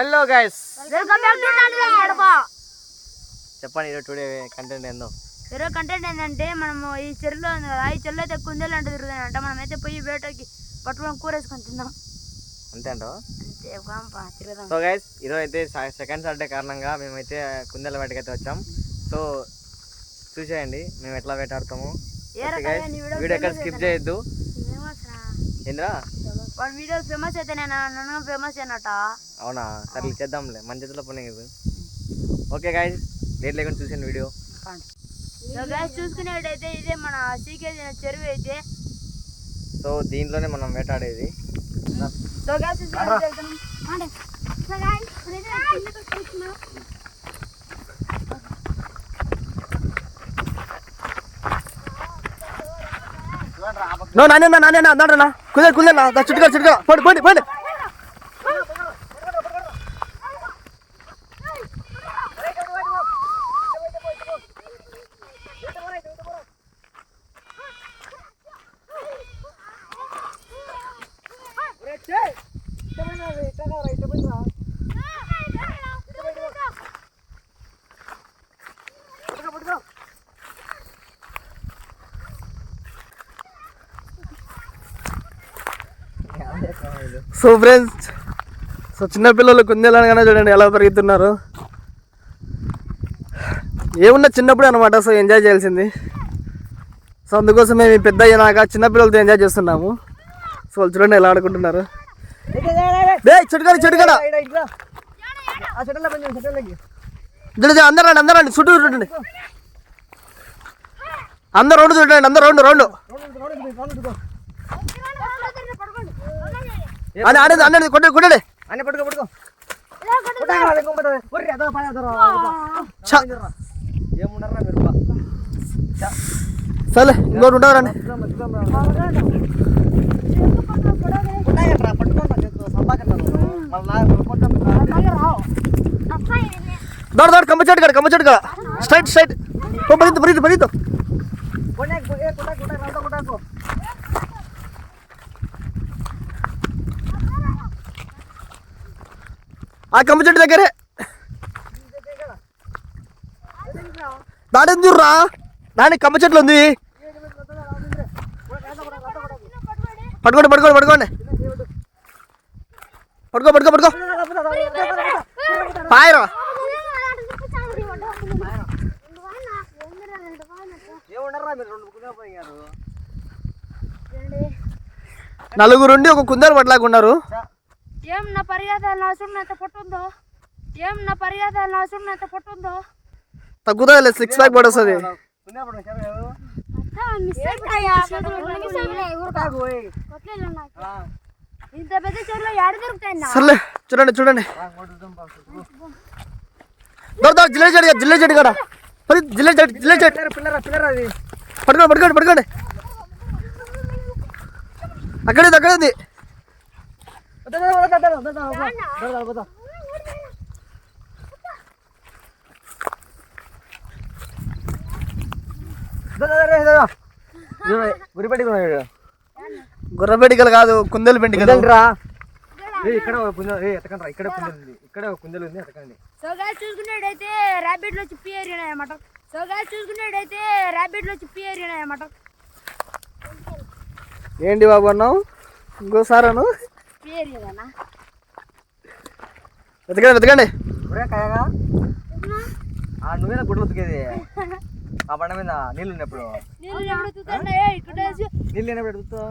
Hello guys welcome back to నాలుగు గడప చెప్పండి ఈరోజు టుడే కంటెంట్ ఏందో. ఈరోజు కంటెంట్ ఏంటంటే మనము ఈ చెరువులో ఉంది కదా ఈ చెరువులో అయితే కుందేలు అంటే తిరుగుతాయంట మనమైతే పోయి వేటకి పట్టుకొని కూరేసుకొని తిందాం. అంతే అంటావా? సో గైస్ ఈరోజు అయితే సెకండ్ సాటర్డే కారణంగా మేమైతే కుందేల వేటకి అయితే వచ్చాం. సో చూసేయండి మేము ఎట్లా వేటాడతాము. వీడియో ఎక్కడ స్కిప్ చేయొద్దు. ఏంద్రా? వాడి వీడియోస్ ఫేమస్ అయితే నేను నన్ను ఫేమస్ అయినట్ట. అవునా? సరే చేద్దాంలే. మన చేతిలో పని కదా ఓకే గైస్ లేట్ లేకుండా చూసాను వీడియో. గ్యాస్ చూసుకునేటైతే ఇదే మన సీకే చెరువు అయితే. సో దీంట్లోనే మనం వేటాడేది. సో గ్యాస్ నో నానే నానే అన్నాడన్నా కుదే కుదే చుట్టుగా చుట్టుగా పోండి పోండి పోండి. సో ఫ్రెండ్స్ సో చిన్నపిల్లలు కుందేలనగానే చూడండి ఎలా పెరుగుతున్నారు ఏమున్నా చిన్నప్పుడే అనమాట సో ఎంజాయ్ చేయాల్సింది. సో అందుకోసం మేము పెద్ద అయ్యాక చిన్నపిల్లలతో ఎంజాయ్ చేస్తున్నాము. సో వాళ్ళు చూడండి ఎలా ఆడుకుంటున్నారు. డే చెట్టుకాడ చెట్టుకాడ. అందరు రండి అందరు రండి చుట్టూ చూడండి. అందరు రౌండ్ చూడండి అందరు రౌండ్ రౌండ్. అని ఆడేది అన్నది కొట్టండి కొట్టండి అని పట్టుకో పట్టుకో ఛ, ఏమున్నారా మీరు సర్లే ఇంకోటి ఉంటారు రండి దోడ దోడ కమ్మ చెట్టు కాడ కమ్మ చెట్టు కాడ స్ట్రైట్ స్ట్రైట్ ఓ పరిగెత్తు పరిగెత్తు ఆ కమ్మ చెట్టు దగ్గరే. దాని ఎందుకురా? దాని కమ్మ చెట్లు ఉంది. పట్టుకోండి పట్టుకోండి పట్టుకోండి పట్టుకో పట్టుకో పట్టుకో పాయరా. నలుగురుండి నలుగురు ఉండి ఒక కుందేలు పట్టలాగా ఉన్నారు. ఏం నా పరిగెత్తాలి? అవసరం ఎంత పొట్టుందో? ఏం నా పరిగెత్తాలి? అవసరం ఎంత పొట్టుందో? తగ్గుతుంది సిక్స్ ప్యాక్ పడొస్తుంది. కుదే ఇంత పెద్ద చెరువులో ఏడ దొరుకుతాయి సర్లే చూడండి చూడండి. దొర దొర జిల్లే చెట్టు జిల్లే చెట్టు కాడ పరి జిల్లే చెట్టు జిల్లే చెట్టు పిల్లరా పిల్లరా అది. పట్టుకోండి పట్టుకోండి పట్టుకోండి అక్కడే అక్కడే ఉంది గురి పెట్టుకున్నాడు గుర్ర పెంటికలు కాదు కుందేలు పెంటికలు రా. ఇక్కడ కుందేలు రా ఇక్కడ కుందేలు ఉంది ఇక్కడ కుందేలు ఉంది ఎతకండి. సో గాయస్ చూసుకునేటైతే ర్యాబిట్లో చిప్పి ఏరియాయి అన్నమాట. సో గాయస్ చూసుకునేటైతే ర్యాబిట్లో చిప్పి ఏరియాయి అన్నమాట. ఏంటి బాబు అన్నావు? ఇంకోసారి అను. చిప్పి ఏరియానా వెతకండి వెతకండి. ఒరే కాయగా ఆ నువ్వేనా గుడ్లు ఉతికేది. ఆ బండ మీద నీళ్ళు ఉన్నప్పుడు. నీళ్ళు లేనప్పుడు ఎడుగుతావు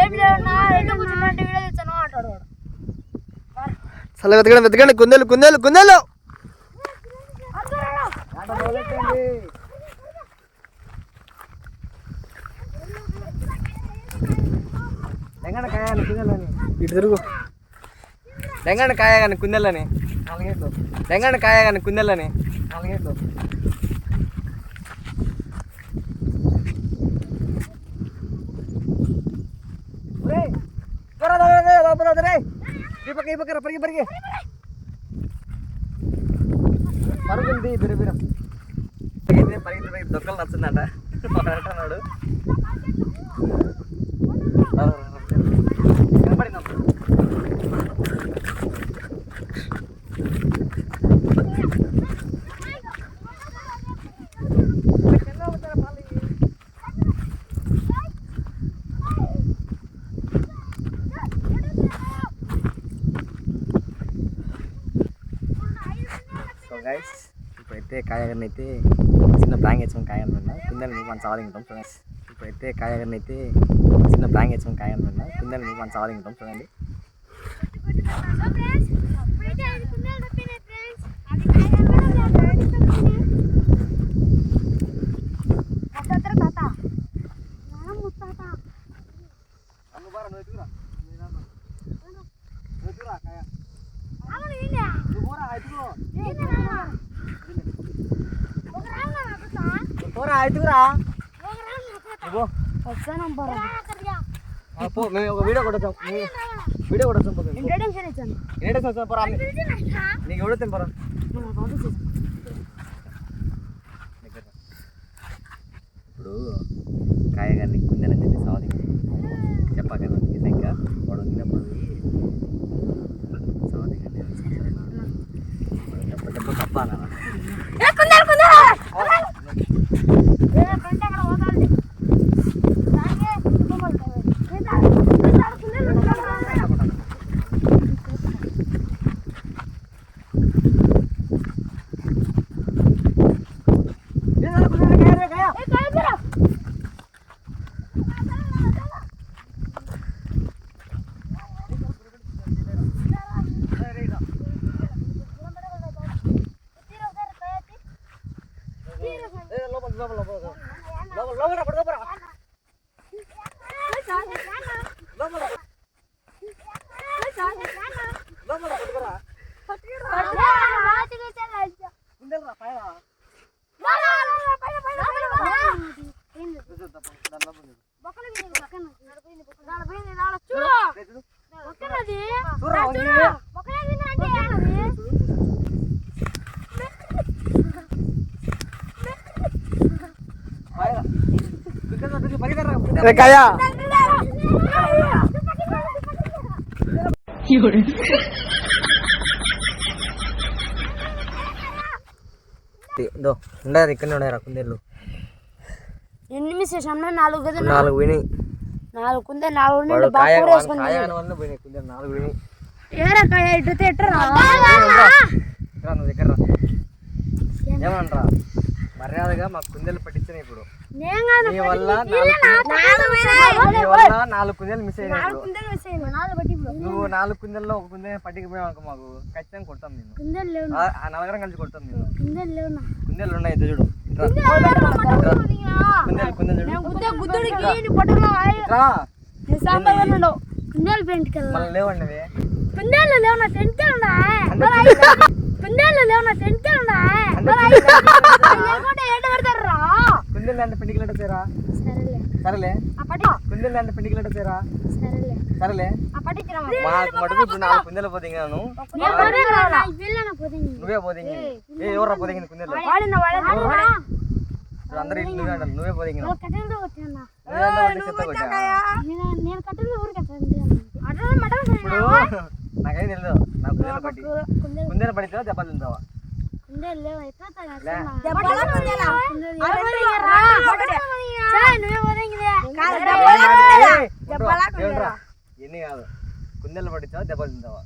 ఏం లేవన్నా కూర్చుంటా అంటే వీడియో తెచ్చాను అంటాడు సరే వెతకండి వెతకండి. కుందేలు కుందేలు కుందేలు! ఇటు తిరుగు. లెంగన కాయగాని కుందేలని. నాలుగేట్లు. లెంగన కాయగాని కుందేలని. నాలుగేట్లు. ఈ పరిగి పరిగి. పరుగుంది బిర బిర. పరిగి పరిగెత్తి దొక్కలు నచ్చిందంట. అన్నాడు. ఇప్పుడైతే కాయగారిని అయితే చిన్న ప్రాంగ్ వేసుకొని కాయగారిని విన్నా కుందల్ని మనం సాధింటాం చూడండి ఇప్పుడైతే కాయగారిని అయితే చిన్న ప్రాంగ్ వేసుకొని కాయగారిని విన్నా కుందల్ని మనం సాధింటాం చూడండి పోరా ఐదుగురా నువ్వు ఆ, పో మేము ఒక వీడియో కొడతాం వీడియో. ఏంటో చూస్తాం పోరా. నీకు ఎవడో తిని పోరా. ఇప్పుడు కాయగారిని కుందని చెప్పి సావది చెప్పాక ఇంకా వాడు ఉన్నప్పుడు సావది ఎప్పుడు తప్ప అన్నా లోపల లోపల లోపల లోపల లోపల పడు లోపల లోపల లోపల పడుకోరా కుందేలురా పైన చూద్దాం దాని లోపల చూడు. రే చూడు. చూడురా, ఉంది. పైన. కుందేలు దగ్గరికి పరిగెత్తరా, కుందేలు. రే కాయ ఉండరు ఇక్కడనే ఉండరా కుందేళ్ళు ఎన్ని మిస్ చేసాం నాలుగు నాలుగు విని నాలుగు కుందే నాలుగు నుండి బాగా వేసుకుంది. ఏరా కాయ ఇటు ఎట్టరా రా నువ్వు దగ్గర రా. ఏమంటారా మర్యాదగా మా కుందేలు పట్టించిన ఇప్పుడు. నీ వల్ల నాలుగు నీ వల్ల నాలుగు కుందేలు మిస్ అయినాయి నువ్వు నాలుగు కుందేల్లో ఒక కుందే పట్టికపోయావు అనుకో మాకు ఖచ్చితంగా కొడతాం నేను నలుగురం కలిసి కొడతాం నేను కుందేలు లేవు నా కుందేలు ఉన్నాయి ఇద్దరు చూడు ఇట్రా. ఇట్రా. కుందేలు కుందేలు చూడు గుద్ద గుద్దుడికి పొట్టలో రా సాంబార్ కుందేలు పెయింట్ కదా మళ్ళీ లేవండి ఇవి. కుందేలు లేవు నా టెన్త్ ఉన్నా అంటే కుందేలు కుందేలు లేవు నా టెన్త్ ఉన్నా అంటే ఏడు పెడతారా కుందేలు అంటే పిండికి లెటర్ చేరా సరేలే సరేలే అప్పటి కుందేలు అంటే పిండికి లెటర్ చేరా సరేలే. మాకు మటుకు ఇప్పుడు నాలుగు కుందేలు పోదింగాను నువ్వే పోదింగి ఏ ఎవరా పోదింగింది కుందేలు? వాడిన వాడిన ఇప్పుడు అందరు ఇల్లు నువ్వే అంటారు. నువ్వే పోదింగినావు కట్టెలతో కొట్టాను నువ్వే అంటే వాడిని చెత్త కొట్టా నేను నేను కట్టెలు ఊరు కట్టాను అట్లా మటన్ ఇప్పుడు నాకేం తెలియదు పట్టి కుందేలు పడితే దెబ్బలు తింటావా? ఎన్ని కాదు కుందేలు పడిచావా దెబ్బలు తింటావా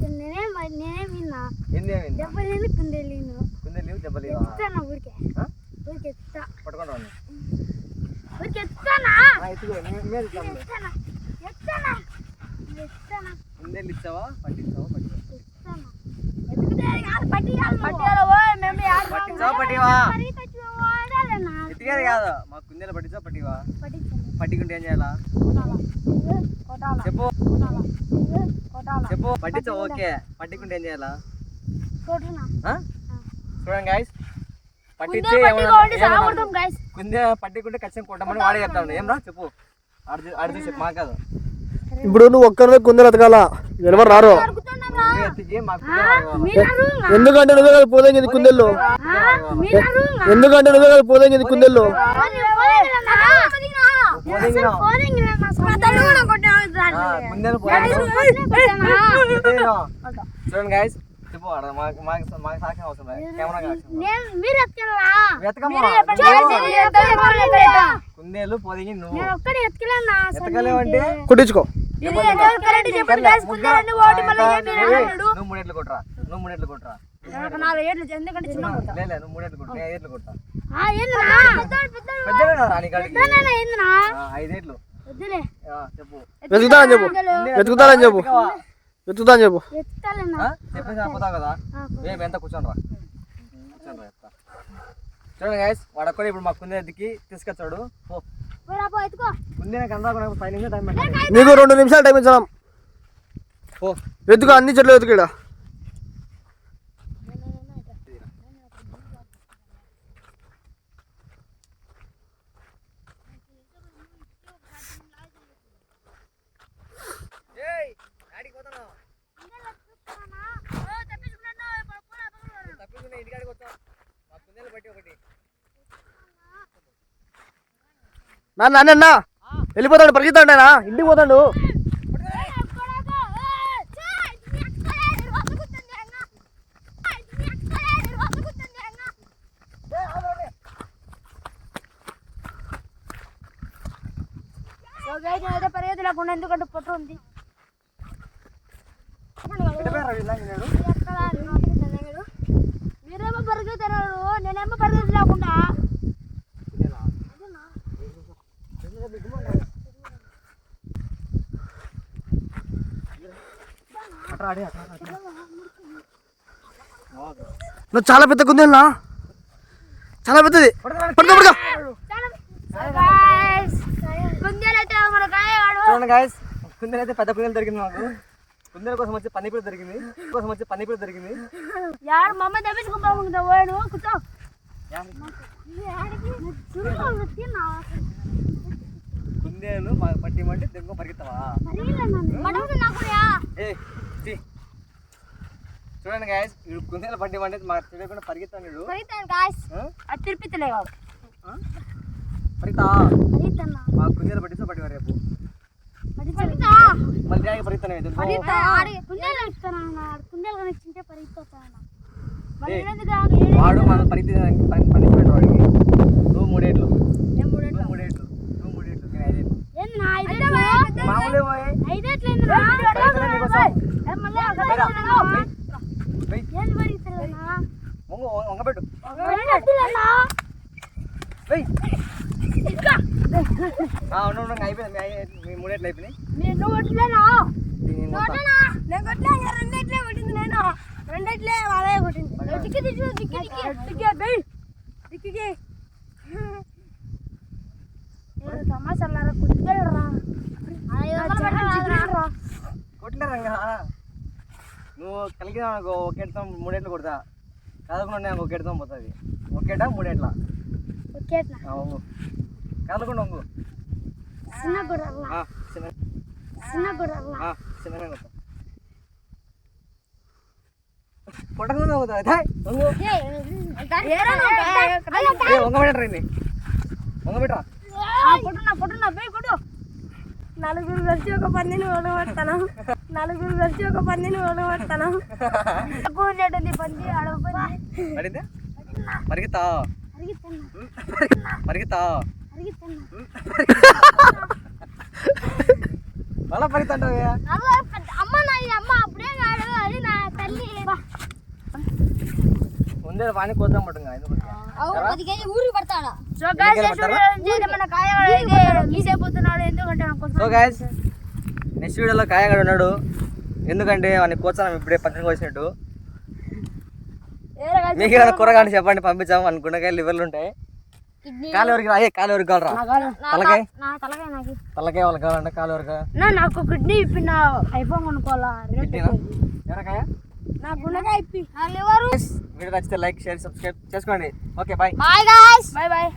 నేనే నేనే విన్నా ఎన్ని ఏమైంది దెబ్బలేని కుందేలు కుందేలు దెబ్బలు ఊరికే ఊరికే పట్టుకుంటా ఊరికే ఎత్తానా కుందేలు ఇచ్చావా పట్టించావా పట్టించావా ఎత్తానా ఎత్తుకుతే కాదు పట్టియాలి పట్టియాలి ఓయ్ మేము యాడ పట్టించావా పట్టివా పరిగెత్తి వాడాలేనా కాదు మా కుందేలు పట్టించావా పట్టివా? పట్టికుంటే ఏం చేయాలా? చెప్పు. కొట్టాల? చెప్పు పట్టించా ఓకే. పట్టికుంటే ఏం చేయాలా? చూడండి గాయస్ పట్టించి కుందే పట్టికుంటే ఖచ్చితంగా కొట్టమని వాడే ఏం రా చెప్పు. చెప్పు మాకు కాదు. ఇప్పుడు నువ్వు ఒక్కరివే కుందేలు ఎతకాల ఎవరు రారు? నువ్వే. ఎందుకంటే నువ్వే కదా పోదేంగింది కుందేళ్ళు ఎందుకంటే నువ్వే కదా పోదేంగింది కుందేళ్ళు పోదెంగినావు. ఆ, కుందేలు పోదెంగినావు. పోదెంగినావు. చూడండి గాయస్ చెప్పు ఆడ మాకు మాకు మాకు సాక్ష్యం అవసరం లేదు. కెమెరా సాక్ష్యం మీరు ఎత్తుకెళ్ళా వెతకమ్మా. నేను కుందేలు పొదిగి నువ్వు. కుట్టించుకో. నువ్వు మూడేట్లు కొట్టరా నువ్వు మూడేట్లు కొట్టరా నాకు నాలుగు ఏళ్ళు ఎందుకంటే చిన్న కొడతా. లేదు నువ్వు మూడేట్లు కొట్టు నేను కొట్టా ఐదేట్లు చెప్పు. వెతుకుతానని చెప్పు. వెతుకుతానని చెప్పు? వెతుకుతానని చెప్పు? చెప్పేసి కదా. మేము ఎంత కూర్చోండి రా. కూర్చోండి రా చెప్తా చూడండి ఇప్పుడు మా కుందే ఎత్తికి తీసుకొచ్చాడు. ఎత్తుకో. నీకు రెండు నిమిషాలు టైం ఇచ్చాం. పో. వెతుకు అన్ని చెట్లు వెతుకుడా నాన్న నాన్న వెళ్ళిపోతాడు పరిగెత్తాడేనా ఇంటికి పోతాడు. సో పరిగెత్తి లేకుండా ఎందుకంటే పొట్టు ఉంది మీరేమో పరిగెత్తారు నేనేమో పరిగెత్తి లేకుండా నువ్వు చాలా పెద్ద కుందేనా చాలా పెద్దది. పడుకో పడుకో. చూడండి గాయస్ కుందేలు అయితే పెద్ద కుందేలు దొరికింది మాకు. కుందేల కోసం వచ్చి పన్నీపూరి దొరికింది. కోసం వచ్చి పన్నీపూరి దొరికింది. యాడు మమ్మ పోయాడు. కూర్చో. తిన్నా. కుందేలు మా- పట్టి మంటే దెంగ పరిగెత్తావా ఏ. చూడండి గాయస్ ఇప్పుడు కుందేలు పట్టి మంటే మాకు తెలియకుండా పరిగెత్తాను వీడు. ఆ? అది తిరిపితలే కాదు. ఆ? పరిగెత్తా. పరిగెత్తన్నా. మా కుందేలు పట్టిస్తే రేపు. మళ్ళీ పరిగెత్తాను ఇది. కుందేలు కనిపించింటే పరిగెత్తాను వాడు మన పరిగెత్తి పనిష్మెంట్ వాడికి. నువ్వు మూడేట్లు? నువ్వు మూడేట్లు. నువ్వు మూడేట్లు. నేను? మామూలే పోయి ఐదేట్లు ఏందిరా? పరిగెత్తలే నీకోసం. ఏ మళ్ళీ ఆ గడ్డ పోయిరా. కొనను. పోయి. పోయి. ఏంది పరిగెత్తలేనా? వంగు వంగబెట్టు పరిగెత్తలేనా? వెయ్ ఉండు ఉండు, ఇంకా అయిపోయింది మీ అయ్య- మీ మూడేట్లు అయిపోయినాయి నేను నువ్వు కొట్టలేనా? దీన్ని మొత్తం కొట్టనా? నేను కొట్టలే, ఇక రెండిట్లే కొట్టింది నేను. రెండిట్లే వాళ్ళే కొట్టింది. ఏ, దిక్కు దిక్కు, దిక్కు దిక్కు. దిక్కు, బెయ్. దిక్కుకి. ఏ, తమాషాలారా, కుదిరేరా. నా జనం చిగురేరా. కొట్టలేరు ఇంకా నువ్వు కలిగిన ఒక ఎడతాం మూడేట్లు కొడతా కదలకుండా నేను ఒక ఎడతాం పోతుంది ఒకేటా మూడేట్ల కదలకుండా వంగు చిన్న చిన్న చిన్న కొడతా ఏ, ఏ వంగబెట్టరా వంగబెట్టరా ఆ, కొట్టున్నా కొట్టున్నా బే కొట్టు నలుగురు కలిసి ఒక పందిని ఓడగొడతాను. నలుగురు కలిసి ఒక పందిని ఓడగొడతాను. తక్కువ ఉండేటుంది పంది అరిగిస్తున్నా మళ్ళా పరిగెత్తంటావు అమ్మ నా ఇది అమ్మ అప్పుడే కాడు అది నా తల్లి ముందే వాణి కోద్దాం పట్టుగా ఊరికి పడతాడా? సో పడతారా? మన కాయ ఎందుకంటే సో గాయస్ నెక్స్ట్ వీడియోలో కాయగాడు ఉన్నాడు. ఎందుకంటే వాడిని కోచాను ఇప్పుడే పచ్చడి కోసినట్టు. మీకు ఏమైనా కూరగాయలు చెప్పండి పంపించాము. అని గుండెకాయలు లివర్లు ఉంటాయి. కాలు ఎవరికి రా ఏ కాలు ఎవరికి కావాలరా? తలకాయ? నా తలకాయ నాకు. తలకాయ వాళ్ళకి కావాలంటే కాలు ఎవరికి నా నాకు కిడ్నీ ఇప్పి నా ఐఫోన్ కొనుక్కోవాలా? ఎవరికాయ? వీడియో నచ్చితే లైక్ షేర్ సబ్స్క్రైబ్ చేసుకోండి. Okay bye bye guys bye bye